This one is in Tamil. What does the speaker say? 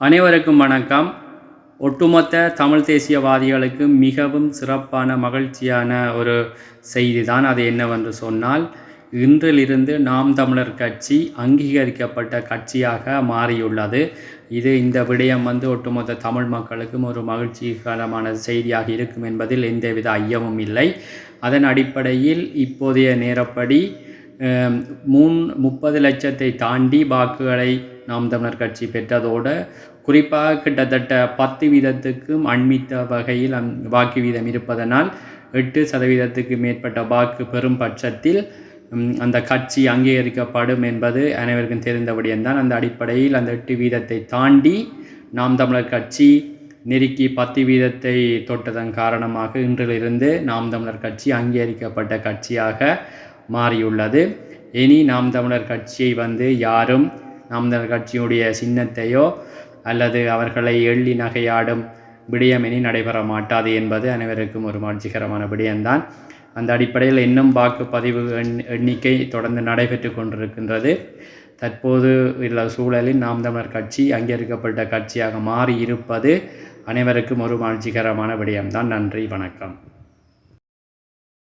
அனைவருக்கும் வணக்கம். ஒட்டுமொத்த தமிழ் தேசியவாதிகளுக்கு மிகவும் சிறப்பான மகிழ்ச்சியான ஒரு செய்தி தான் அது என்னவென்று சொன்னால் இன்றிலிருந்து நாம் தமிழர் கட்சி அங்கீகரிக்கப்பட்ட கட்சியாக மாறியுள்ளது. இது இந்த விடயம் வந்து ஒட்டுமொத்த தமிழ் மக்களுக்கும் ஒரு மகிழ்ச்சிகரமான செய்தியாக இருக்கும் என்பதில் எந்தவித ஐயமும் இல்லை. அதன் அடிப்படையில் இப்போதைய நேரப்படி மூன் முப்பது லட்சத்தை தாண்டி வாக்குகளை நாம் தமிழர் கட்சி பெற்றதோடு குறிப்பாக கிட்டத்தட்ட பத்து வீதத்துக்கும் அண்மித்த வகையில் அந் வாக்கு வீதம் இருப்பதனால் எட்டு சதவீதத்துக்கு மேற்பட்ட வாக்கு பெறும் பட்சத்தில் அந்த கட்சி அங்கீகரிக்கப்படும் என்பது அனைவருக்கும் தெரிந்த விடயம்தான் அந்த அடிப்படையில் அந்த எட்டு வீதத்தை தாண்டி நாம் தமிழர் கட்சி நெருக்கி பத்து வீதத்தை தொட்டதன் காரணமாக இன்றிலிருந்து நாம் தமிழர் கட்சி அங்கீகரிக்கப்பட்ட கட்சியாக மாறியுள்ளது. இனி நாம் தமிழர் கட்சியை வந்து யாரும் நாம் கட்சியுடைய சின்னத்தையோ அல்லது அவர்களை எள்ளி நகையாடும் விடயமெனி இனி நடைபெற மாட்டாது என்பது அனைவருக்கும் ஒரு மகிழ்ச்சிகரமான விடயம்தான். அந்த அடிப்படையில் இன்னும் வாக்குப்பதிவு எண் எண்ணிக்கை தொடர்ந்து நடைபெற்று கொண்டிருக்கின்றது. தற்போது உள்ள சூழலில் நாம் தமிழர் கட்சி அங்கீகரிக்கப்பட்ட கட்சியாக மாறி இருப்பது அனைவருக்கும் ஒரு மகிழ்ச்சிகரமான விடயம்தான். நன்றி வணக்கம்.